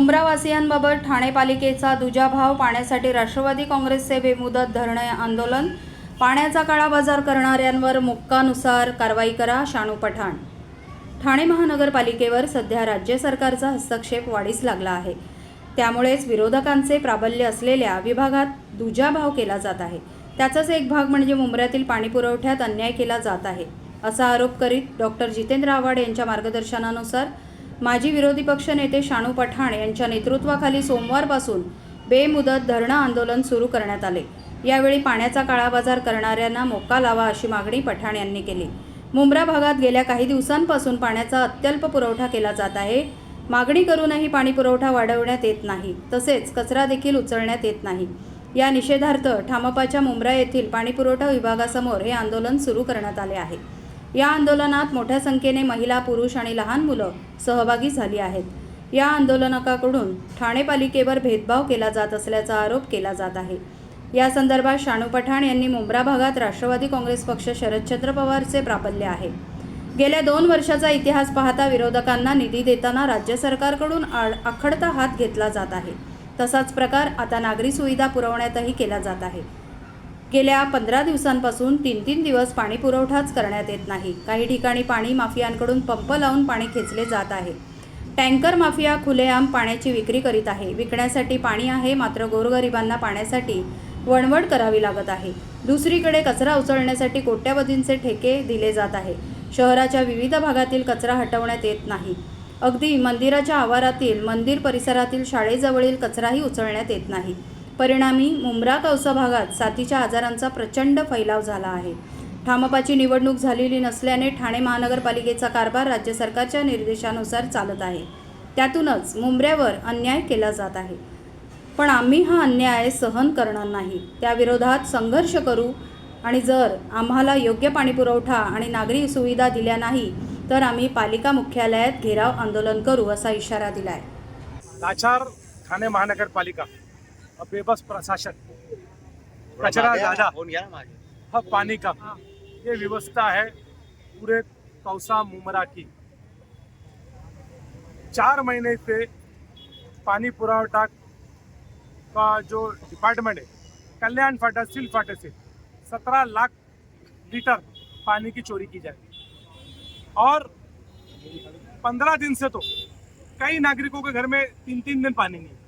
मुंब्रावासियांबाबत ठाणे पालिकेचा दुजाभाव पाण्यासाठी राष्ट्रवादी काँग्रेसचे बेमुदत धरणे आंदोलन. पाण्याचा काळा बाजार करणाऱ्यांवर मुक्कानुसार कारवाई करा शाणू पठाण. ठाणे महानगरपालिकेवर सध्या राज्य सरकारचा हस्तक्षेप वाढीस लागला आहे. त्यामुळेच विरोधकांचे प्राबल्य असलेल्या विभागात दुजाभाव केला जात आहे. त्याचाच एक भाग म्हणजे मुंबऱ्यातील पाणीपुरवठ्यात अन्याय केला जात आहे असा आरोप करीत डॉक्टर जितेंद्र आव्हाड यांच्या मार्गदर्शनानुसार माजी विरोधी पक्षनेते शाणू पठाण यांच्या नेतृत्वाखाली सोमवारपासून बेमुदत धरणं आंदोलन सुरू करण्यात आले. यावेळी पाण्याचा काळाबाजार करणाऱ्यांना मोक्का लावा अशी मागणी पठाण यांनी केली. मुंब्रा भागात गेल्या काही दिवसांपासून पाण्याचा अत्यल्प पुरवठा केला जात आहे. मागणी करूनही पाणी पुरवठा वाढवण्यात येत नाही. तसेच कचरा देखील उचलण्यात येत नाही. या निषेधार्थ ठामपाच्या मुंब्रा येथील पाणीपुरवठा विभागासमोर हे आंदोलन सुरू करण्यात आले आहे. या आंदोलनात मोठ्या संख्येने महिला पुरुष आणि लहान मुलं सहभागी झाली आहेत. या आंदोलनकाकडून ठाणे पालिकेवर भेदभाव केला जात असल्याचा आरोप केला जात आहे. या संदर्भात शाणू पठाण यांनी मुंब्रा भागात राष्ट्रवादी काँग्रेस पक्ष शरदचंद्र पवारचे प्राबल्य आहे. गेल्या दोन वर्षाचा इतिहास पाहता विरोधकांना निधी देताना राज्य सरकारकडून आड आखडता हात घेतला जात आहे. तसाच प्रकार आता नागरी सुविधा पुरवण्यातही केला जात आहे. गेल्या पंधरा दिवसांपासून तीन तीन दिवस पाणी पुरवठाच करण्यात येत नाही. काही ठिकाणी पाणी माफियांकडून पंप लावून पाणी खेचले जात आहे. टँकर माफिया खुलेआम पाण्याची विक्री करीत आहे. विकण्यासाठी पाणी आहे मात्र गोरगरिबांना पाण्यासाठी वणवण करावी लागत आहे. दुसरीकडे कचरा उचलण्यासाठी कोट्यावधींचे ठेके दिले जात आहे. शहराच्या विविध भागातील कचरा हटवण्यात येत नाही. अगदी मंदिराच्या आवारातील मंदिर परिसरातील शाळेजवळील कचराही उचलण्यात येत नाही. परिणामी मुंब्रा कौसा भागात साथीच्या आजारांचा प्रचंड फैलाव झाला आहे. ठामपाची निवडणूक झालेली नसल्याने ठाणे महानगरपालिकेचा कारभार राज्य सरकारच्या निर्देशानुसार चालत आहे. त्यातूनच मुंबऱ्यावर अन्याय केला जात आहे. पण आम्ही हा अन्याय सहन करणार नाही. त्याविरोधात संघर्ष करू आणि जर आम्हाला योग्य पाणीपुरवठा आणि नागरी सुविधा दिल्या नाही तर आम्ही पालिका मुख्यालयात घेराव आंदोलन करू असा इशारा दिला आहे लाचार ठाणे महानगरपालिका. और बेबस प्रशासन। कचरा ज़्यादा। व पानी का। ये व्यवस्था है पूरे कौसा मुमरा की। चार महीने से पानी पुरवठा का जो डिपार्टमेंट है कल्याण फाटा सिल फाटे से सत्रह लाख लीटर पानी की चोरी की जाए और पंद्रह दिन से तो कई नागरिकों के घर में तीन तीन दिन पानी नहीं है।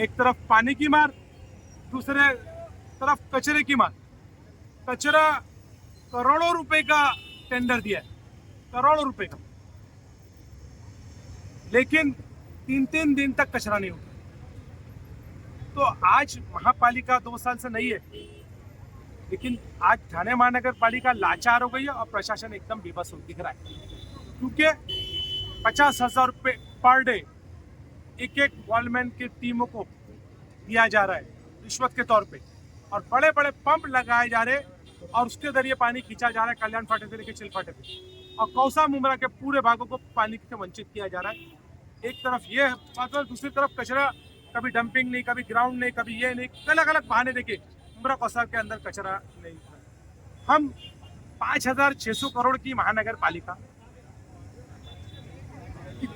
एक तरफ पानी की मार दूसरे तरफ कचरे की मार. कचरा करोड़ों रुपए का टेंडर दिया है? करोड़ों रुपए का. लेकिन तीन तीन दिन तक कचरा नहीं होता. तो आज महापालिका दो साल से नहीं है लेकिन आज ठाणे महानगर पालिका लाचार हो गई है और प्रशासन एकदम बेबस हो दिख रहा है. क्योंकि पचास हजार रुपये पर डे एक एक वॉलमैन की टीमों को दिया जा रहा है, रिश्वत के तौर पे। और बड़े बड़े पंप लगाए जा रहे और उसके ज़रिए पानी खींचा जा रहा है कल्याण फाटे से लेकर चिल फाटे पे। और कौसा मुमरा के पूरे भागों को पानी से वंचित किया जा रहा है। एक तरफ़ ये बात और दूसरी तरफ़ कचरा, कभी डंपिंग नहीं, कभी ग्राउंड नहीं, कभी ये नहीं अलग अलग बहाने देखिए मुमरा कौसा के अंदर कचरा नहीं हम पाँच हज़ार छः सौ करोड़ की महानगर पालिका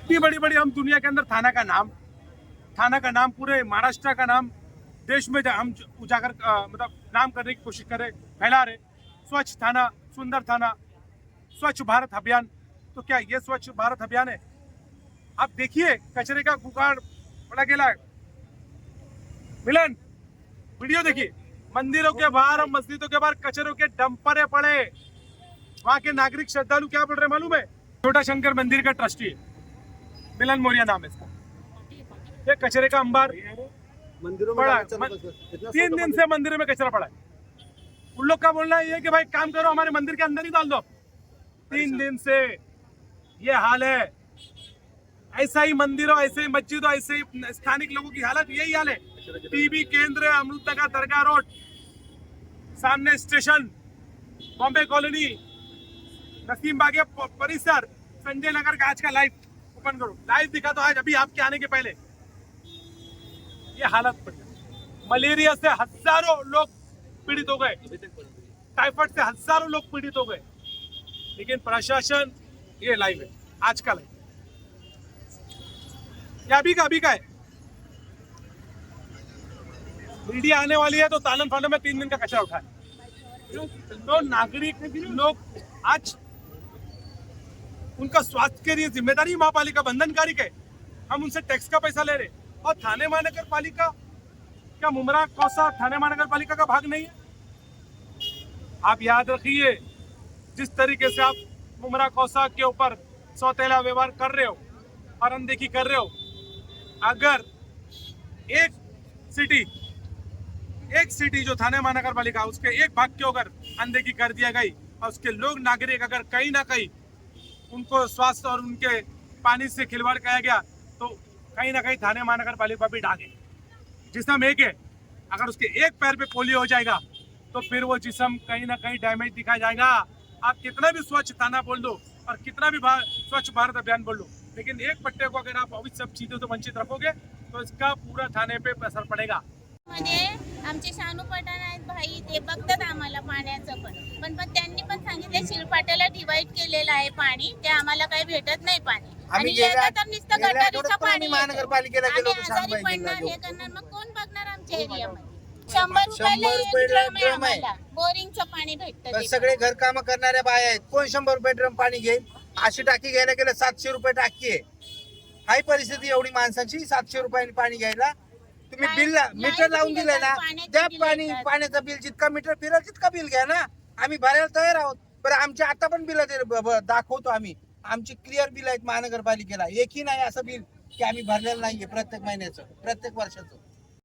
इतनी बड़ी बड़ी हम दुनिया के अंदर थाना का नाम, थाना का नाम पूरे महाराष्ट्र का नाम, देश में हम उजागर मतलब नाम करने की कोशिश कर फैला रहे स्वच्छ थाना, सुंदर थाना, स्वच्छ भारत अभियान। तो क्या ये स्वच्छ भारत अभियान है? आप देखिए, कचरे का गुगाड़ पड़ा गेला मिलन, वीडियो देखिए। मंदिरों के बाहर और मस्जिदों के बाहर कचरों के डंपरे पड़े। वहाँ के नागरिक श्रद्धालु क्या बोल रहे मालूम है? छोटा शंकर मंदिर का ट्रस्टी है। मिलन मौर्य नाम है इसका। ये कचरे का अंबार। मंदिरों में पड़ा है। तीन दिन से मंदिर में कचरा पड़ा है। उन लोग का बोलना ये है कि भाई काम करो हमारे मंदिर के अंदर ही डाल दो। तीन दिन से ये हाल है। ऐसा ही मंदिरों ऐसे ही मस्जिदों ऐसे ही स्थानिक लोगों की हालत यही हाल है। टीबी केंद्र अमृतनगर दरगाह रोड सामने स्टेशन बॉम्बे कॉलोनी नसीम बागे परिसर संजय नगर का आज का लाइव ओपन करो। लाइव दिखा दो आज, अभी आपके आने के पहले। ये हालत बन गई मलेरिया से हज़ारों लोग पीड़ित हो गए। टाइफाइड से हज़ारों लोग पीड़ित हो गए। लेकिन प्रशासन, ये लाइव है। आज का लाइव या अभी का अभी का है। मीडिया आने वाली है तो तालन फालन में तीन दिन का कचरा उठाए। तो नागरिक लोग आज उनका स्वास्थ्य के लिए ज़िम्मेदारी महापालिका बंधनकारी है। हम उनसे टैक्स का पैसा ले रहे और थाने महानगर पालिका क्या मुमरा कौसा थाने महानगर पालिका का भाग नहीं है। आप याद रखिए, जिस तरीके से आप मुमरा कौसा के ऊपर सौतेला व्यवहार कर रहे हो और अनदेखी कर रहे हो, अगर एक सिटी एक सिटी जो थाने महानगर पालिका उसके एक भाग के अगर अनदेखी कर दिया गई, और उसके लोग, नागरिक अगर कहीं ना कहीं उनको स्वास्थ्य और उनके पानी से खिलवाड़ किया गया तो कहीं ना कहीं थाने महानगर पालिका भी डागे। जिसम एक है अगर उसके एक पैर पे पोलियो हो जाएगा तो फिर वो जिसम कहीं ना कहीं डैमेज दिखा जाएगा। आप कितना भी स्वच्छ थाना बोल दो और कितना भी भा- स्वच्छ भारत अभियान बोल दो लेकिन एक पट्टे को अगर आप अभी सब चीजों से वंचित रखोगे तो इसका पूरा थाने पे असर पड़ेगा। म्हणजे आमचे शानू पठाण आहेत भाई ते बघतात आम्हाला पाण्याचं पण. पण पण त्यांनी पण सांगितलं शिलपाट्याला डिवाईड केलेलं आहे पाणी ते आम्हाला काही भेटत नाही पाणी. आणि आम्ही गेल्या- येतं तर नुसतं गेल्या गटारीचं आठवड्यात पण पाणी आम्ही महानगरपालिकेला. गेलो होतो आजारी पडणार हे करणार मग कोण बघणार आमच्या एरियामध्ये शंभर रुपयाला शंभर एक रुपयाला ड्रम आहे ड्रम आहे. आम्हाला. बोरिंगचं पाणी भेटतं तर ते सगळे घर काम करणाऱ्या बाया आहेत. कोण शंभर रुपये ड्रम पाणी घेईल? अशी टाकी घ्यायला गेलं सातशे रुपये टाकी आहे. हाय परिस्थिती एवढी माणसाची सातशे रुपयाने पाणी घ्यायला. तुम्ही लाईट- बिल लाइट मीटर लावून बिल दिलंय ना येतात, पाण्याचे त्या बिल पाणी येतात. पाण्याचं बिल जितका मीटर फिरेल तितका बिल घ्या ना. आम्ही भरायला तयार आहोत. बरं आमच्या आता पण बिल दाखवतो आम्ही. आमची क्लिअर बिल आहेत महानगरपालिकेला. एकही नाही असं बिल की आम्ही भरलेलं नाहीये प्रत्येक महिन्याचं प्रत्येक वर्षाचं.